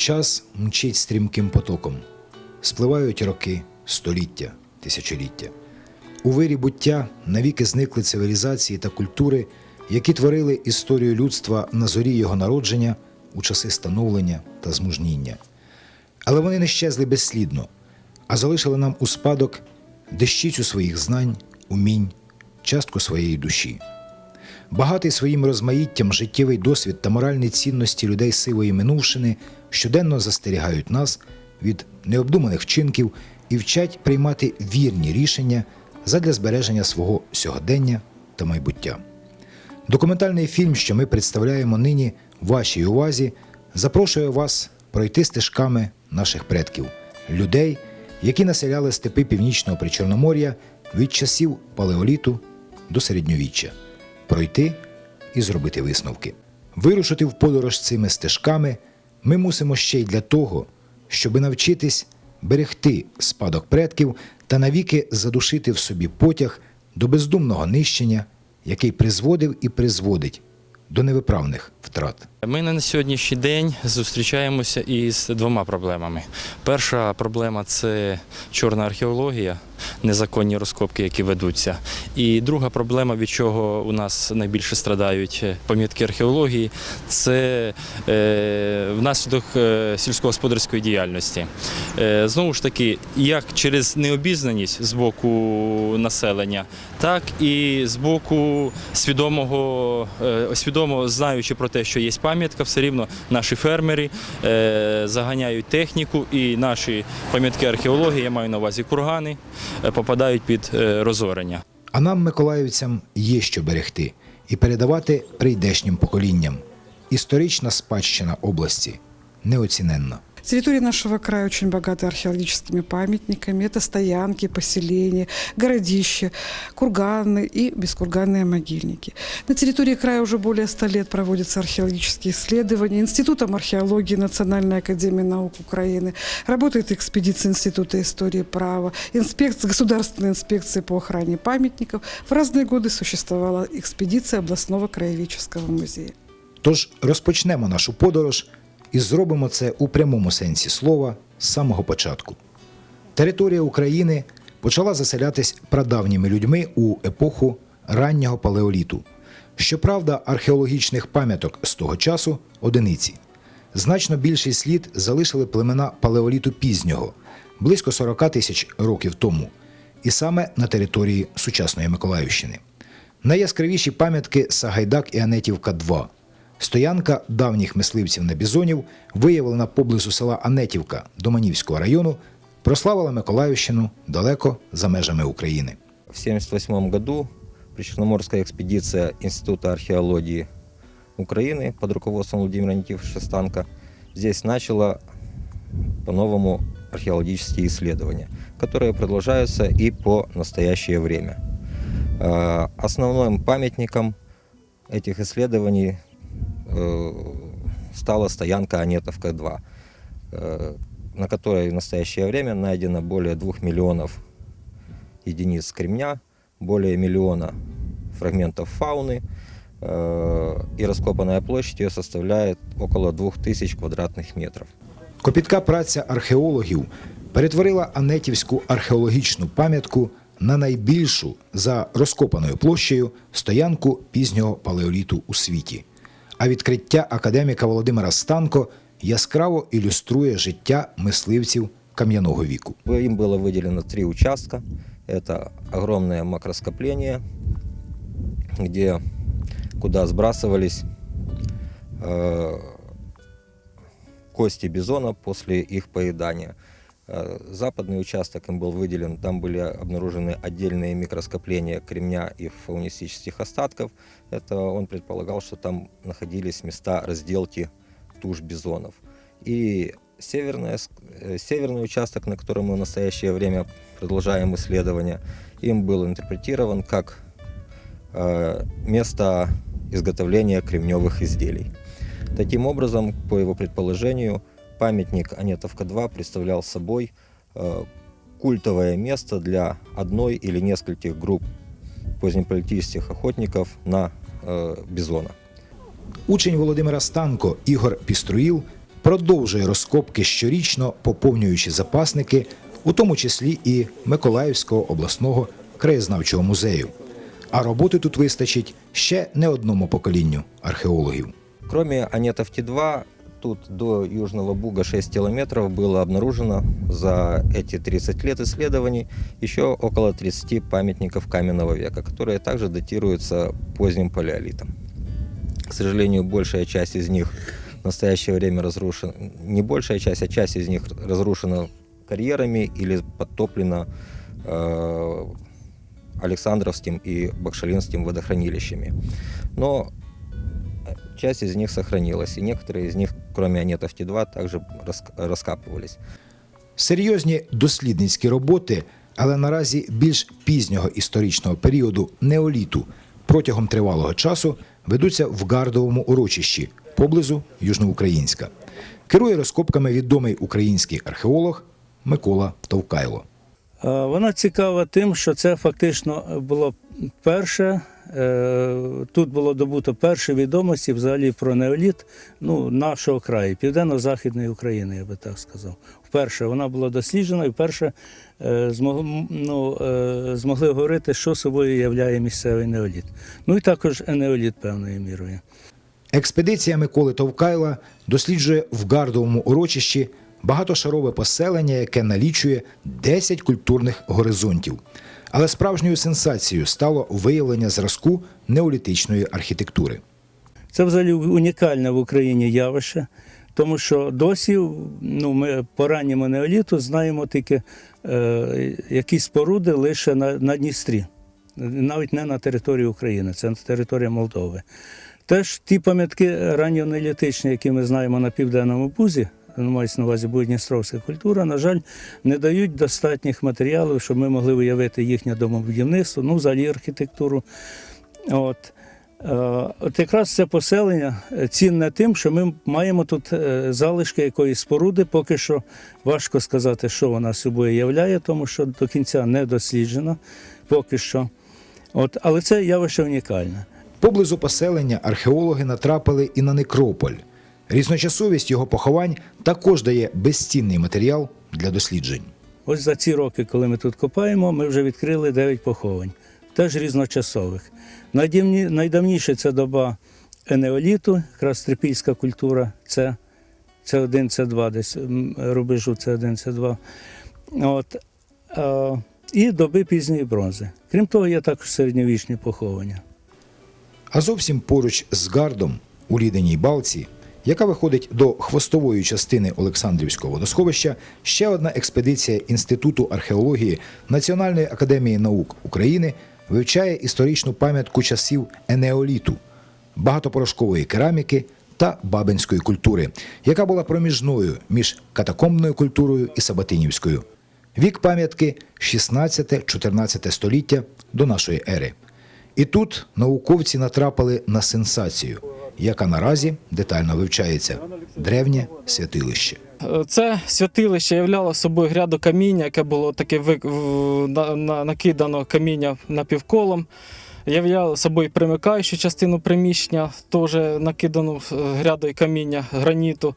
Час мчить стрімким потоком, спливають роки, століття, тисячоліття. У вирі буття навіки зникли цивілізації та культури, які творили історію людства на зорі його народження у часи становлення та змужніння. Але вони не щезли безслідно, а залишили нам у спадок дещицю своїх знань, умінь, частку своєї душі. Багатий своїм розмаїттям життєвий досвід та моральні цінності людей сивої минувшини щоденно застерігають нас від необдуманих вчинків і вчать приймати вірні рішення задля збереження свого сьогодення та майбуття. Документальний фільм, що ми представляємо нині вашій увазі, запрошує вас пройти стежками наших предків, людей, які населяли степи північного причорномор'я від часів палеоліту до середньовіччя, пройти і зробити висновки. Вирушити в подорож цими стежками ми мусимо ще й для того, щоби навчитись берегти спадок предків та навіки задушити в собі потяг до бездумного нищення, який призводив і призводить до невиправних втрат. Ми на сьогоднішній день зустрічаємося із двома проблемами. Перша проблема це чорна археологія, незаконні розкопки, які ведуться. І друга проблема, від чого у нас найбільше страдають пам'ятки археології, це е, внаслідок е, сільськогосподарської діяльності. Е, знову ж таки, як через необізнаність з боку населення, так і з боку свідомого, е, свідомо знаючи про те, що є пам'ятка, все рівно наші фермери е, заганяють техніку, і наші пам'ятки археології, я маю на увазі кургани, е, попадають під е, розорення. А нам, миколаївцям, є що берегти і передавати прийдешнім поколінням. Історична спадщина області неоціненна. Территория нашего края очень богата археологическими памятниками. Это стоянки, поселения, городища, курганы и бескурганные могильники. На территории края уже более ста лет проводятся археологические исследования. Институтом археологии Национальной академии наук Украины работает экспедиция Института истории права, инспекция, государственная инспекция по охране памятников. В разные годы существовала экспедиция областного краеведческого музея. Тож розпочнемо нашу подорож і зробимо це у прямому сенсі слова з самого початку. Територія України почала заселятись прадавніми людьми у епоху раннього палеоліту. Щоправда, археологічних пам'яток з того часу одиниці. Значно більший слід залишили племена палеоліту пізнього, близько 40 тисяч років тому, і саме на території сучасної Миколаївщини. Найяскравіші пам'ятки Сагайдак і Анетівка 2. Стоянка давніх мисливців на бізонів, виявлена поблизу села Анетівка Доманівського району, прославила Миколаївщину далеко за межами України. В 1978 году Причерноморская экспедиция Института археологии Украины под руководством Владимира Никифоровича Станка здесь начала по-новому археологические исследования, которые продолжаются и по настоящее время. Э, Основным памятником этих исследований э, стала стоянка Анетовка-2, э, на которой в настоящее время найдено более двух миллионов единиц кремня, более миллиона фрагментов фауны, э, и раскопанная площадь ее составляет около 2000 квадратных метров. Копітка праця археологів перетворила Анетівську археологічну пам'ятку на найбільшу за розкопаною площею стоянку пізнього палеоліту у світі. А відкриття академіка Володимира Станко яскраво ілюструє життя мисливців кам'яного віку. Им было выделено три участка. Это огромное макроскопление, где, куда сбрасывались э, кости бизона после их поедания. Э, Западный участок им был выделен, там были обнаружены отдельные микроскопления кремня и фаунистических остатков. Это он предполагал, что там находились места разделки туш бизонов. И северная э, северный участок, на котором мы в настоящее время продолжаем исследования, им был интерпретирован как э, место изготовления кремневых изделий. Таким образом, по его предположению, памятник Анетовка-2 представлял собой э, культовое место для одной или нескольких групп позднеполитических охотников на э, бизона. Учень Володимира Станко Ігор Піструїл продовжує розкопки щорічно поповнюючи запасники, у тому числі і Миколаївського обласного краєзнавчого музею. А роботи тут вистачить ще не одному поколінню археологів. Кроме Анетов Т-2, тут до Южного Буга 6 километров было обнаружено за эти 30 лет исследований еще около 30 памятников каменного века, которые также датируются поздним палеолитом. К сожалению, большая часть из них в настоящее время разрушена, не большая часть, а часть из них разрушена карьерами или подтоплена э, Александровским и Бакшалинским водохранилищами. Но часть из них сохранилась, и некоторые из них, кроме Анетов Т-2, также раскапывались. Серйозні дослідницькі роботи, але наразі більш пізнього історичного періоду неоліту протягом тривалого часу ведуться в Гардовому урочищі поблизу Южноукраїнська. Керує розкопками відомий український археолог Микола Товкайло. Вона цікава тим, що це фактично було перше. Е, Тут було добуто перші відомості взагалі про неоліт ну, нашого краю, південно-західної України, я би так сказав. Вперше вона була досліджена і вперше е, змогли, ну, е, змогли говорити, що собою являє місцевий неоліт. Ну і також енеоліт певною мірою. Експедиція Миколи Товкайла досліджує в Гардовому урочищі багатошарове поселення, яке налічує 10 культурних горизонтів. Але справжньою сенсацією стало виявлення зразку неолітичної архітектури. Це взагалі унікальне в Україні явище, тому що досі ну, ми по ранньому неоліту знаємо тільки е, якісь споруди лише на, на Дністрі, навіть не на території України, це на територія Молдови. Теж ті пам'ятки ранньонеолітичні, які ми знаємо на південному бузі, мається на увазі Будністровська культура, на жаль, не дають достатніх матеріалів, щоб ми могли уявити їхнє домобудівництво, ну, взагалі архітектуру. От. Е, От якраз це поселення е, цінне тим, що ми маємо тут е, залишки якоїсь споруди. Поки що важко сказати, що вона собою являє, тому що до кінця не досліджено поки що. От, але це явище унікальне. Поблизу поселення археологи натрапили і на некрополь. Різночасовість його поховань також дає безцінний матеріал для досліджень. Ось за ці роки, коли ми тут копаємо, ми вже відкрили 9 поховань, теж різночасових. Найдавніше це доба енеоліту, якраз трипільська культура, це, це 1, це 2, десь рубежу це 1, це 2. От, а, і доби пізньої бронзи. Крім того, є також середньовічні поховання. А зовсім поруч з Гардом у Ліденій Балці, яка виходить до хвостової частини Олександрівського водосховища, ще одна експедиція Інституту археології Національної академії наук України вивчає історичну пам'ятку часів енеоліту, багатопорошкової кераміки та бабинської культури, яка була проміжною між катакомбною культурою і сабатинівською. Вік пам'ятки 16-14 століття до нашої ери. І тут науковці натрапили на сенсацію, яка наразі детально вивчається древнє святилище. Це святилище являло собою гряду каміння, яке було таке накидано каміння напівколом. Являло собою примикаючу частину приміщення, теж накидану е, грядою каміння граніту.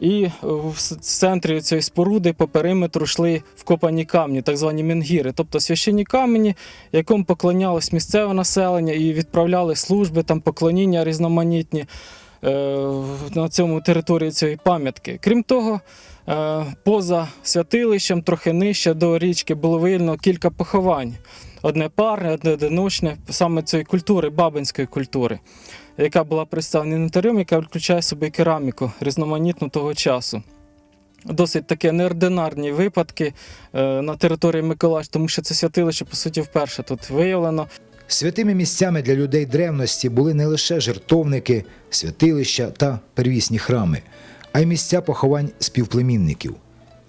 І в центрі цієї споруди по периметру йшли вкопані камні, так звані менгіри, тобто священні камені, якому поклонялось місцеве населення і відправляли служби, там поклоніння різноманітні е, на цьому території цієї пам'ятки. Крім того, е, поза святилищем, трохи нижче до річки, було виявлено кілька поховань. Одне парне, одне одиночне, саме цієї культури, бабинської культури, яка була представлена інвентарем, яка включає в собі кераміку різноманітну того часу. Досить такі неординарні випадки е, на території Миколаїв, тому що це святилище, по суті, вперше тут виявлено. Святими місцями для людей древності були не лише жертовники, святилища та первісні храми, а й місця поховань співплемінників.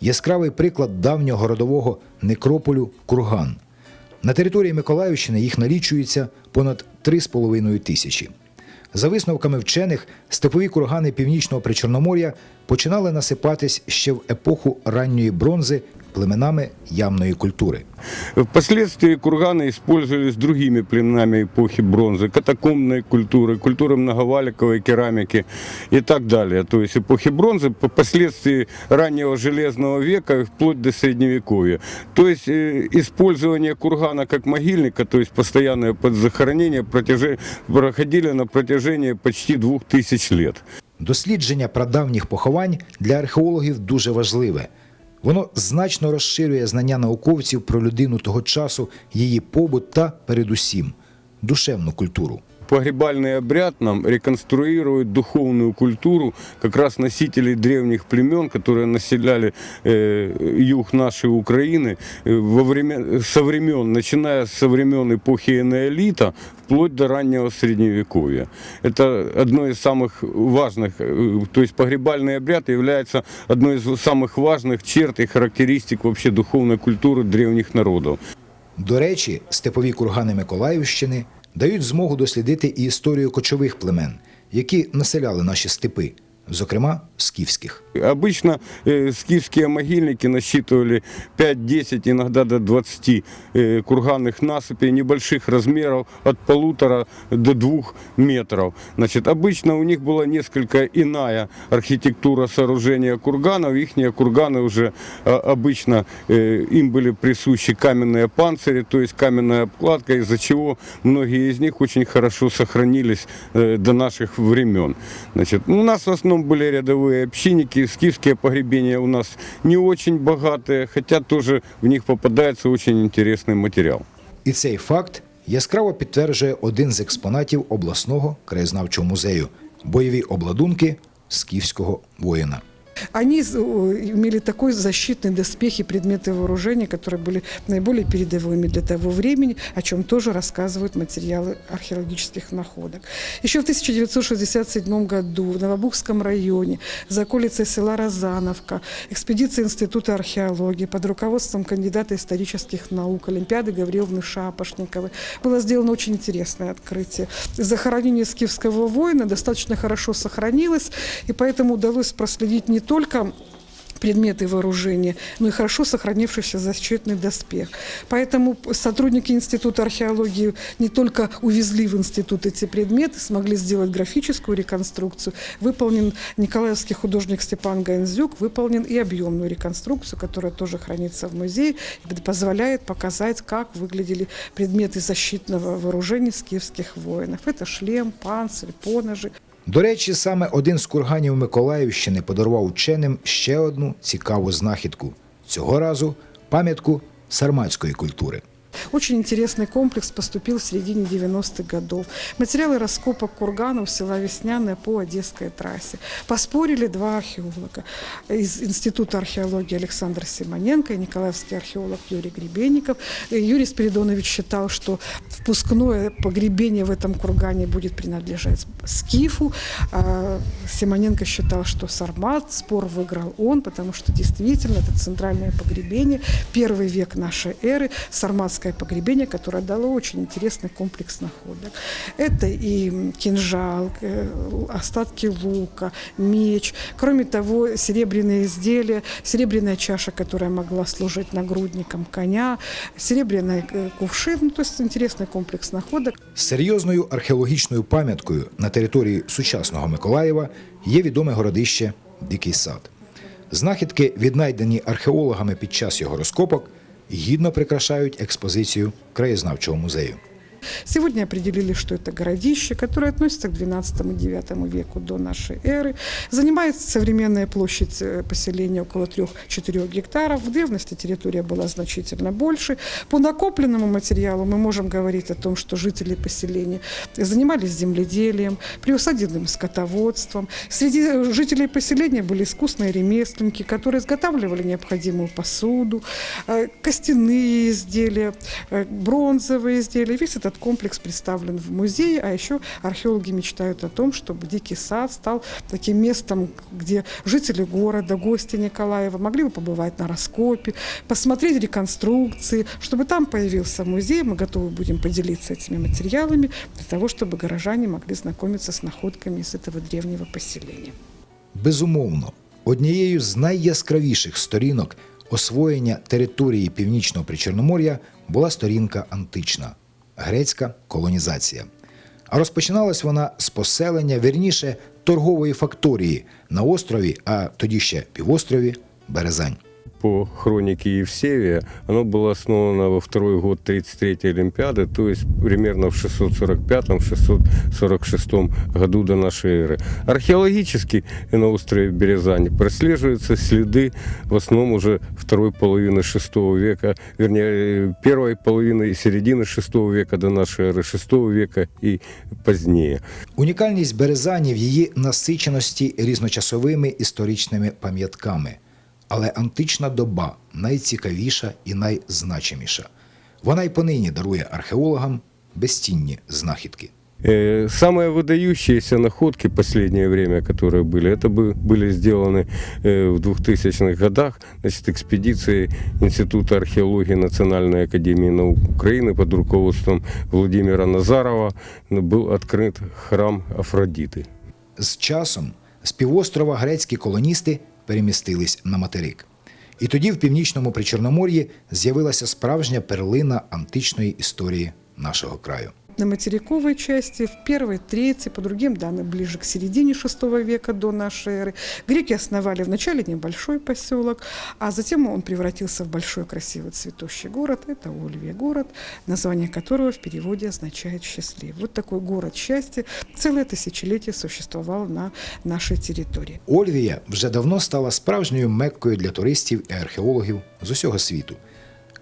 Яскравий приклад давнього родового некрополю Курган. На території Миколаївщини їх налічується понад 3,5 тисячі. За висновками вчених, степові кургани північного причорномор'я починали насипатись ще в епоху ранньої бронзи племенами ямної культури. Впоследствии курганы использовались другими племенами эпохи бронзы, катакомбной культуры, культуры многоваликовой керамики и так далее. То есть эпохи бронзы, по- впоследствии раннего железного века, вплоть до средневековья. То есть э, использование кургана как могильника, то есть постоянное подзахоронение, протяже- проходили на протяжении почти двух тысяч лет. Дослідження прадавніх поховань для археологів дуже важливе. Воно значно розширює знання науковців про людину того часу, її побут та, передусім, душевну культуру Погребальный обряд нам реконструирует духовную культуру как раз носителей древних племен, которые населяли э, юг нашей Украины э, во время, со времен, начиная со времен эпохи энеолита, вплоть до раннего средневековья. Это одно из самых важных, э, то есть погребальный обряд является одной из самых важных черт и характеристик вообще духовной культуры древних народов. До речі, степові кургани Миколаївщини дають змогу дослідити і історію кочових племен, які населяли наші степи, зокрема скіфських. Обычно э, скифские могильники насчитывали 5-10, иногда до 20 э, курганных насыпей небольших размеров от полутора до двух метров. Значит, обычно у них была несколько иная архитектура сооружения курганов. Их курганы уже а, обычно э, им были присущи каменные панцири, то есть каменная обкладка, из-за чего многие из них очень хорошо сохранились э, до наших времен. Значит, ну, у нас в основном были рядовые общинники, скифские погребения у нас не очень богатые, хотя тоже в них попадается очень интересный материал. І цей факт яскраво підтверджує один з експонатів обласного краєзнавчого музею бойові обладунки скіфського воїна. Они э, имели такой защитный доспех и предметы вооружения, которые были наиболее передовыми для того времени, о чем тоже рассказывают материалы археологических находок. Еще в 1967 году в Новобухском районе, за околицей села Розановка, экспедиция Института археологии под руководством кандидата исторических наук Олимпиады Гавриловны Шапошниковой было сделано очень интересное открытие. Захоронение скифского воина достаточно хорошо сохранилось, и поэтому удалось проследить не только предметы вооружения, но и хорошо сохранившийся защитный доспех. Поэтому сотрудники Института археологии не только увезли в институт эти предметы, смогли сделать графическую реконструкцию. Выполнен николаевский художник Степан Ганзюк, выполнен и объемную реконструкцию, которая тоже хранится в музее и позволяет показать, как выглядели предметы защитного вооружения скифских воинов. Это шлем, панцирь, поножи. До речі, саме один з курганів Миколаївщини подарував ученим ще одну цікаву знахідку цього разу пам'ятку сарматської культури. Очень интересный комплекс поступил в середине 90-х годов. Материалы раскопок курганов села Весняное по Одесской трассе. Поспорили два археолога. Из Института археологии Александр Симоненко и николаевский археолог Юрий Гребенников. И Юрий Спиридонович считал, что впускное погребение в этом кургане будет принадлежать Скифу. А Симоненко считал, что Сармат. Спор выиграл он, потому что действительно это центральное погребение, первый век нашей эры, сарматское погребение, которое дало очень интересный комплекс находок. Это и кинжал, э, остатки лука, меч. Кроме того, серебряные изделия, серебряная чаша, которая могла служить нагрудником коня, серебряный э, кувшин, ну, то есть интересный комплекс находок. Серйозною археологічною пам'яткою на території сучасного Миколаєва є відоме городище Дикий сад. Знахідки, віднайдені археологами під час його розкопок, гідно прикрашають експозицію краєзнавчого музею. Сегодня определили, что это городище, которое относится к XII-IX веку до нашей эры. Занимает современная площадь э, поселения около 3-4 гектаров. В древности территория была значительно больше. По накопленному материалу мы можем говорить о том, что жители поселения занимались земледелием, приусадебным скотоводством. Среди жителей поселения были искусные ремесленники, которые изготавливали необходимую посуду, э, костяные изделия, э, бронзовые изделия. Весь этот комплекс представлен в музее, а еще археологи мечтают о том, чтобы Дикий сад стал таким местом, где жители города, гости Николаева могли бы побывать на раскопе, посмотреть реконструкции, чтобы там появился музей. Мы готовы будем поделиться этими материалами для того, чтобы горожане могли знакомиться с находками из этого древнего поселения. Безумовно, однією з найяскравіших сторінок освоєння території північного причорномор'я була сторінка антична грецька колонізація. А розпочиналась вона з поселення, вірніше, торгової факторії на острові, а тоді ще півострові Березань по хронике Евсевия, оно было основано во второй год 33-й Олимпиады, то есть примерно в 645-646 году до нашей эры. Археологически на острове Березань прослеживаются следы в основном уже второй половины VI века, вернее, первой половины и середины VI века до нашей эры, VI века и позднее. Унікальність Березані в її насиченості різночасовими історичними пам'ятками. Але антична доба найцікавіша і найзначиміша. Вона й понині дарує археологам безцінні знахідки. Э, Самые выдающиеся находки последнее время, которые были, это бы- были сделаны э, в 2000-х годах значит, экспедицией Института археологии Национальной академии наук Украины под руководством Владимира Назарова был открыт храм Афродиты. З часом з півострова грецькі колоністи перемістились на материк. І тоді в північному причорномор'ї з'явилася справжня перлина античної історії нашого краю На материковой части, в первой, третьей, по другим данным, ближе к середине VI века до нашей эры. Греки основали вначале небольшой поселок, а затем он превратился в большой красивый цветущий город. Это Ольвия город, название которого в переводе означает «счастлив». Вот такой город счастья целое тысячелетие существовал на нашей территории. Ольвія вже давно стала справжньою меккою для туристів і археологів з усього світу.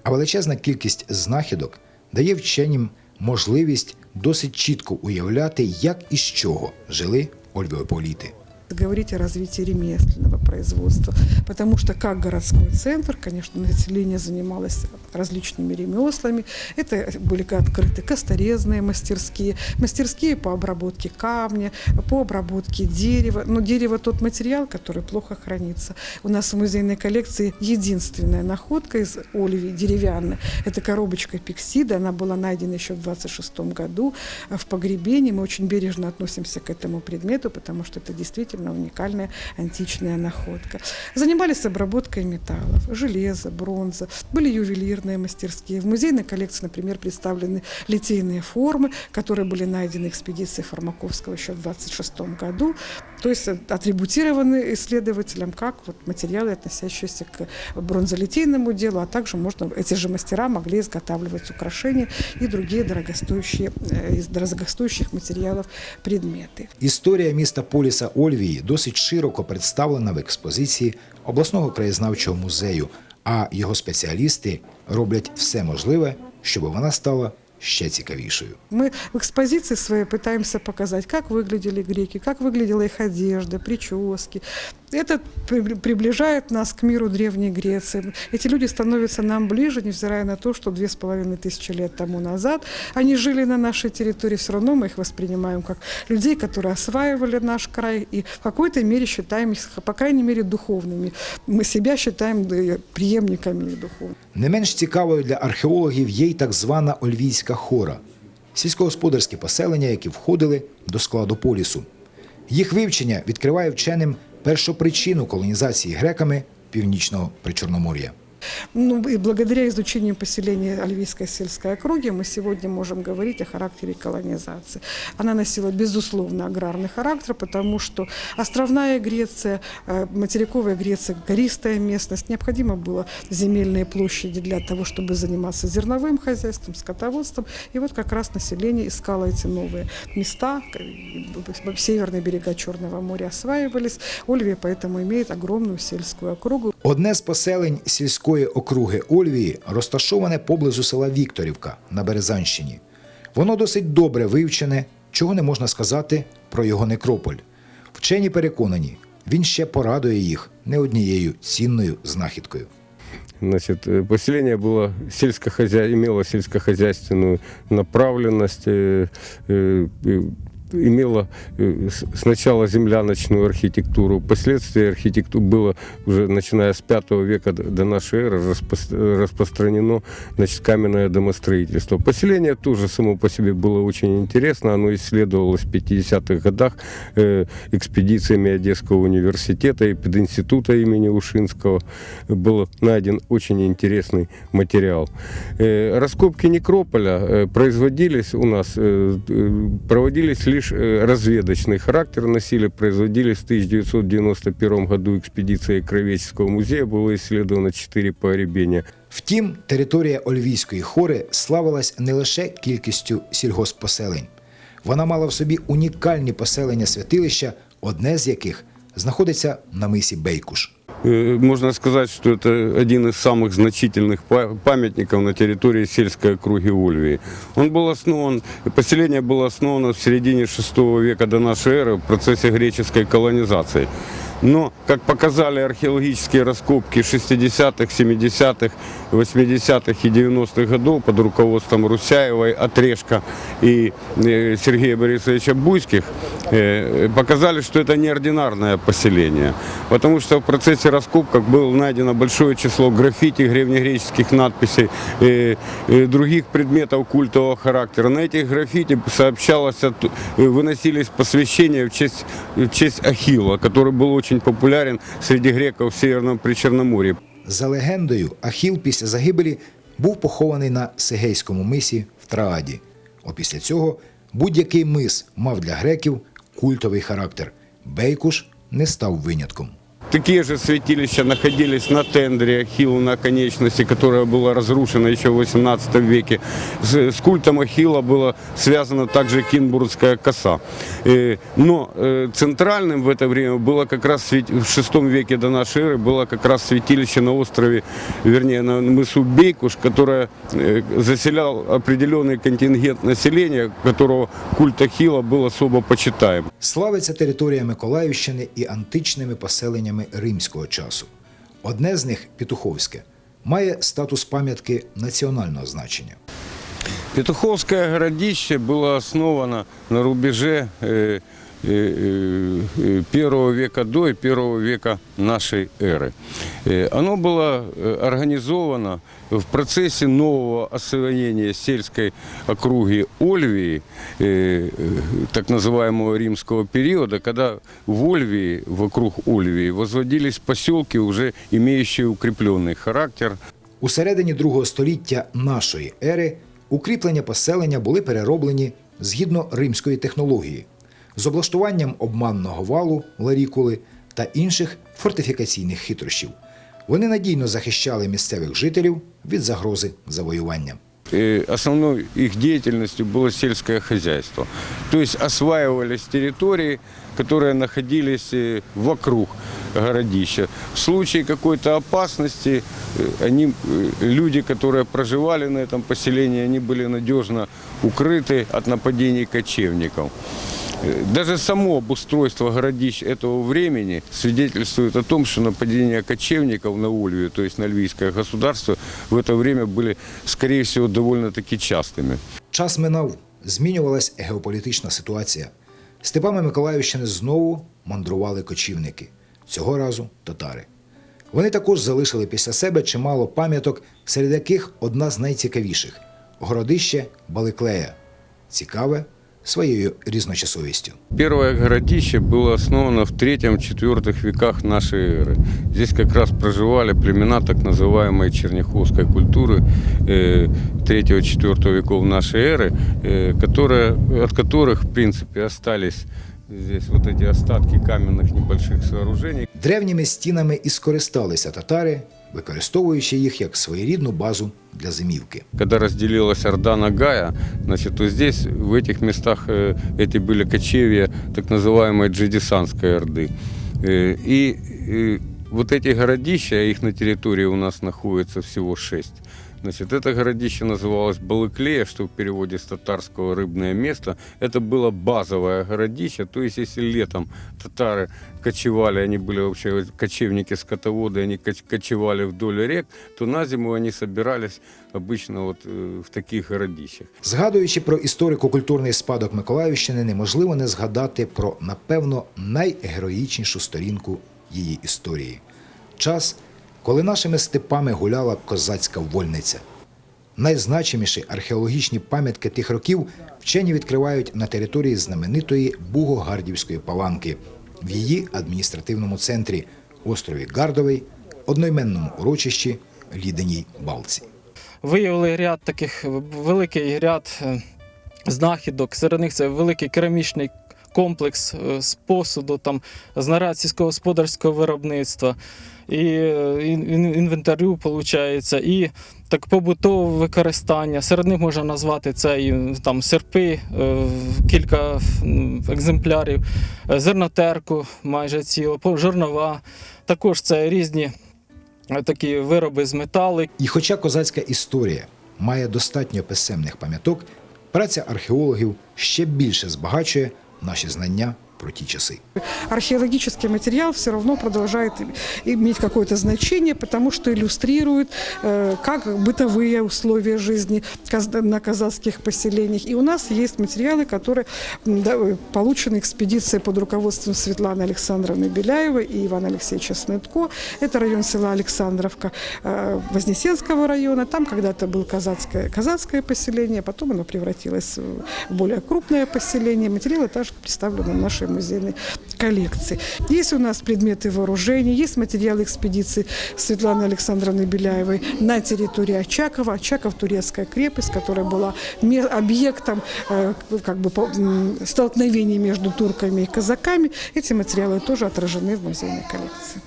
А величезна кількість знахідок дає вченім можливість досить чітко уявляти, як і з чого жили ольвіополіти. Говорить о развитии ремесленного производства, потому что как городской центр, конечно, население занималось различными ремеслами. Это были открыты косторезные мастерские, мастерские по обработке камня, по обработке дерева. Но дерево тот материал, который плохо хранится. У нас в музейной коллекции единственная находка из ольви деревянная. Это коробочка пиксида. Она была найдена еще в 26 году в погребении. Мы очень бережно относимся к этому предмету, потому что это действительно уникальная античная находка. Занимались обработкой металлов, железа, бронза. Были ювелирные мастерские. В музейной коллекции, например, представлены литейные формы, которые были найдены экспедицией Фармаковского еще в 26 году. То есть атрибутированы исследователям как вот материалы, относящиеся к бронзолитейному делу, а также можно, эти же мастера могли изготавливать украшения и другие дорогостоящие, э, из дорогостоящих материалов предметы. Історія міста Поліса Ольвії досить широко представлена в експозиції обласного краєзнавчого музею, а його спеціалісти роблять все можливе, щоб вона стала ще цікавішою. Мы в экспозиции своей пытаемся показать, как выглядели греки, как выглядела их одежда, прически. Это при- приближает нас к миру Древней Греции. Эти люди становятся нам ближе, невзирая на то, что две с половиной тысячи лет тому назад они жили на нашей территории. Все равно мы их воспринимаем как людей, которые осваивали наш край и в какой-то мере считаем их, по крайней мере, духовными. Мы себя считаем да, преемниками их духовных. Не менш цікавою для археологів є й так звана Ольвійська хора сільськогосподарські поселення, які входили до складу полісу. Їх вивчення відкриває вченим першопричину колонізації греками північного причорномор'я. Ну, и благодаря изучению поселения Альвийской сельской округи мы сегодня можем говорить о характере колонизации. Она носила, безусловно, аграрный характер, потому что островная Греция, э, материковая Греция, гористая местность, необходимо было земельные площади для того, чтобы заниматься зерновым хозяйством, скотоводством. И вот как раз население искало эти новые места. Северные берега Черного моря осваивались. Ольвия поэтому имеет огромную сельскую округу. Одне з поселень сільської округи Ольвії розташоване поблизу села Вікторівка на Березанщині. Воно досить добре вивчене, чого не можна сказати про його некрополь. Вчені переконані, він ще порадує їх не однією цінною знахідкою. Значит, э, поселение было сельскохозя... имело сельскохозяйственную направленность, э, э, э, имела э, сначала земляночную архитектуру, впоследствии архитектура было уже начиная с V века до нашей эры распространено значит, каменное домостроительство. Поселение тоже само по себе было очень интересно, оно исследовалось в 50-х годах э, экспедициями Одесского университета и пединститута имени Ушинского. Был найден очень интересный материал. Э, Раскопки некрополя производились у нас, проводились лишь разведочный характер носили, производились в 1991 году экспедицией Кровеческого музея, было исследовано 4 погребения. Втім, територія Ольвійської хори славилась не лише кількістю сільгосппоселень. Вона мала в собі унікальні поселення святилища, одне з яких знаходиться на мисі Бейкуш. Э, Можно сказать, что это один из самых значительных па- памятников на территории сельской округи Ольвии. Он был основан, поселение было основано в середине VI века до нашей эры в процессе греческой колонизации. Но, как показали археологические раскопки 60-х, 70-х, 80-х и 90-х годов под руководством Русяевой, Отрежка и э, Сергея Борисовича Буйских, показали, что это неординарное поселение. Потому что в процессе раскопок было найдено большое число граффити, древнегреческих надписей, э, э, других предметов культового характера. На этих граффити сообщалось, о т- э, выносились посвящения в честь, в честь Ахилла, который был очень популярен среди греков в Северном Причерноморье. За легендою, Ахіл після загибелі був похований на Сегейському мисі в Трааді. Опісля цього будь-який мис мав для греків культовий характер. Бейкуш не став винятком. Такие же святилища находились на тендере Ахиллу на конечности, которая была разрушена еще в 18 веке. С, с культом Ахилла была связана также Кинбургская коса. Э, Но э, центральным в это время было как раз свят- в VI веке до нашей эры было как раз святилище на острове, вернее на мысу Бейкуш, которое э, заселял определенный контингент населения, которого культ Ахилла был особо почитаем. Славиться територія Миколаївщини і античними поселеннями римського часу. Одне з них Петуховське має статус пам'ятки національного значення. Петуховское городище было основано на рубеже э, э, э, первого века до и первого века нашей эры. Э, Оно было э, организовано в процессе нового освоения сельской округи Ольвии, э, э, так называемого римского периода, когда в Ольвии, вокруг Ольвии, возводились поселки, уже имеющие укрепленный характер, У середині другого століття нашої ери укріплення поселення були перероблені згідно римської технології з облаштуванням обманного валу ларікули та інших фортифікаційних хитрощів. Вони надійно захищали місцевих жителів від загрози завоювання. э, основной их деятельностью было сельское хозяйство. То есть осваивались территории, которые находились э, вокруг городища. В случае какой-то опасности э, они, э, люди, которые проживали на этом поселении, они были надежно укрыты от нападений кочевников. Э, Даже само обустройство городищ этого времени свидетельствует о том, что нападения кочевников на Ольвию, то есть на львийское государство, в это время были, скорее всего, довольно-таки частыми. Час минав, змінювалась геополітична ситуація. Степами Миколаївщини знову мандрували кочівники, цього разу татари. Вони також залишили після себе чимало пам'яток, серед яких одна з найцікавіших городище Баликлея, цікаве своєю різночасовістю. Первое городище было основано в третьем-четвертых веках нашей эры. Здесь как раз проживали племена так называемой черняховской культуры э, 3-4 веков нашей эры, э, которые, от которых, в принципе, остались здесь вот эти остатки каменных небольших сооружений. Древніми стінами і скористалися татари, використовуючи їх як своєрідну базу для зимівки. Когда разделилась Орда Нагая, значит, то здесь, в этих местах, э, эти были кочевья так называемой Джидисанской Орды. Э, И э, вот эти городища, их на территории у нас находится всего шесть, Значит, это городище называлось Балыклея, что в переводе с татарского «рыбное место». Это было базовое городище, то есть если летом татары кочевали, они были вообще кочевники-скотоводы, они коч- кочевали вдоль рек, то на зиму они собирались обычно вот э, в таких городищах. Згадуючи про історико-культурний спадок Миколаївщини, неможливо не згадати про, напевно, найгероїчнішу сторінку її історії час, коли нашими степами гуляла козацька вольниця. Найзначиміші археологічні пам'ятки тих років вчені відкривають на території знаменитої Бугогардівської паланки в її адміністративному центрі острові Гардовий, одноіменному урочищі Ліденій Балці. Виявили ряд таких великий ряд е, знахідок. Серед них це великий керамічний комплекс е, з посуду, там знаряд сільськогосподарського виробництва і е, ін- ін- інвентарю, виходить, і так побутове використання. Серед них можна назвати це і там серпи, е, кілька екземплярів, е, зернотерку майже ціло, жорнова. Також це різні такі вироби з металу, І хоча козацька історія має достатньо писемних пам'яток, праця археологів ще більше збагачує наші знання про ті часи. археологический материал все равно продолжает иметь какое-то значение, потому что иллюстрирует, э, как бытовые условия жизни на казахских поселениях. И у нас есть материалы, которые э, получены экспедицией под руководством Светланы Александровны Беляевой и Ивана Алексеевича Снытко. Это район села Александровка э, Вознесенского района. Там когда-то было казацкое, казацкое поселение, потом оно превратилось в более крупное поселение. Материалы также представлены в нашей музейной коллекции. Есть у нас предметы вооружения, есть материалы экспедиции Светланы Александровны Беляевой на территории Очакова. Очаков – турецкая крепость, которая была ме- объектом э, как бы, по- м, столкновений между турками и казаками. Эти материалы тоже отражены в музейной коллекции.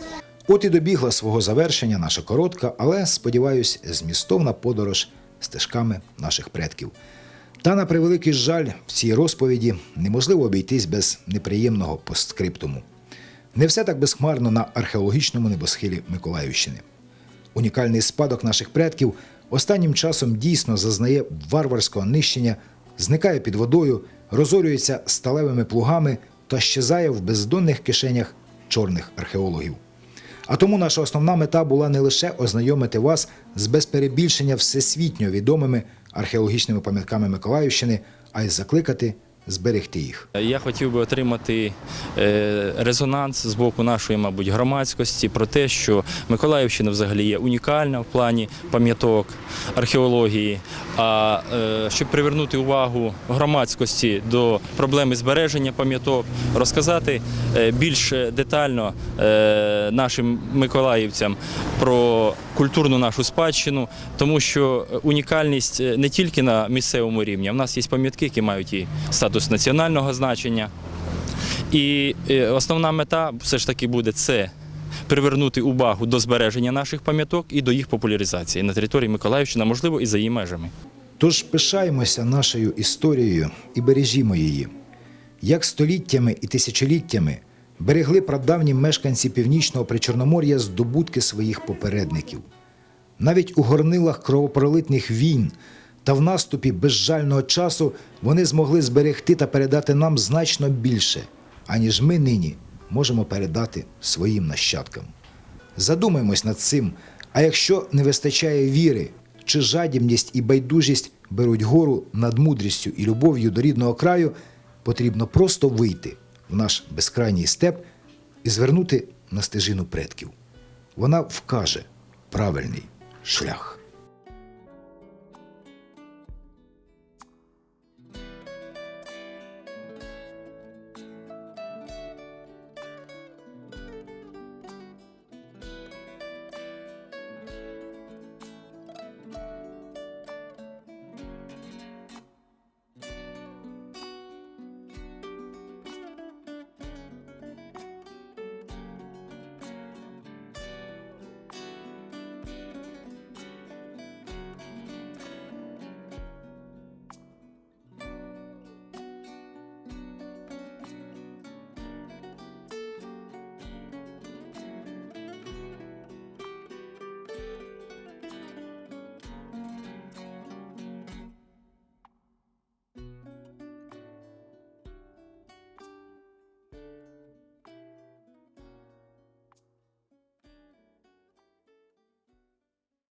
От і добігла свого завершення наша коротка, але, сподіваюсь, змістовна подорож стежками наших предків. Та на превеликий жаль, в цій розповіді неможливо обійтись без неприємного постскриптуму. Не все так безхмарно на археологічному небосхилі Миколаївщини. Унікальний спадок наших предків останнім часом дійсно зазнає варварського нищення, зникає під водою, розорюється сталевими плугами та щезає в бездонних кишенях чорних археологів. А тому наша основна мета була не лише ознайомити вас з без перебільшення всесвітньо відомими археологічними пам'ятками Миколаївщини, а й закликати зберегти їх. Я хотів би отримати е, резонанс з боку нашої, мабуть, громадськості про те, що Миколаївщина взагалі є унікальна в плані пам'яток археології. А е, щоб привернути увагу громадськості до проблеми збереження пам'яток, розказати е, більш детально е, нашим миколаївцям про культурну нашу спадщину, тому що унікальність не тільки на місцевому рівні, а в нас є пам'ятки, які мають і статус національного значення. І основна мета все ж таки буде це привернути увагу до збереження наших пам'яток і до їх популяризації на території Миколаївщини, можливо, і за її межами. Тож пишаємося нашою історією і бережімо її. Як століттями і тисячоліттями берегли прадавні мешканці північного причорномор'я здобутки своїх попередників. Навіть у горнилах кровопролитних війн та в наступі безжального часу вони змогли зберегти та передати нам значно більше, аніж ми нині можемо передати своїм нащадкам. Задумаймось над цим, а якщо не вистачає віри, чи жадібність і байдужість беруть гору над мудрістю і любов'ю до рідного краю, потрібно просто вийти в наш безкрайній степ і звернути на стежину предків. Вона вкаже правильний шлях.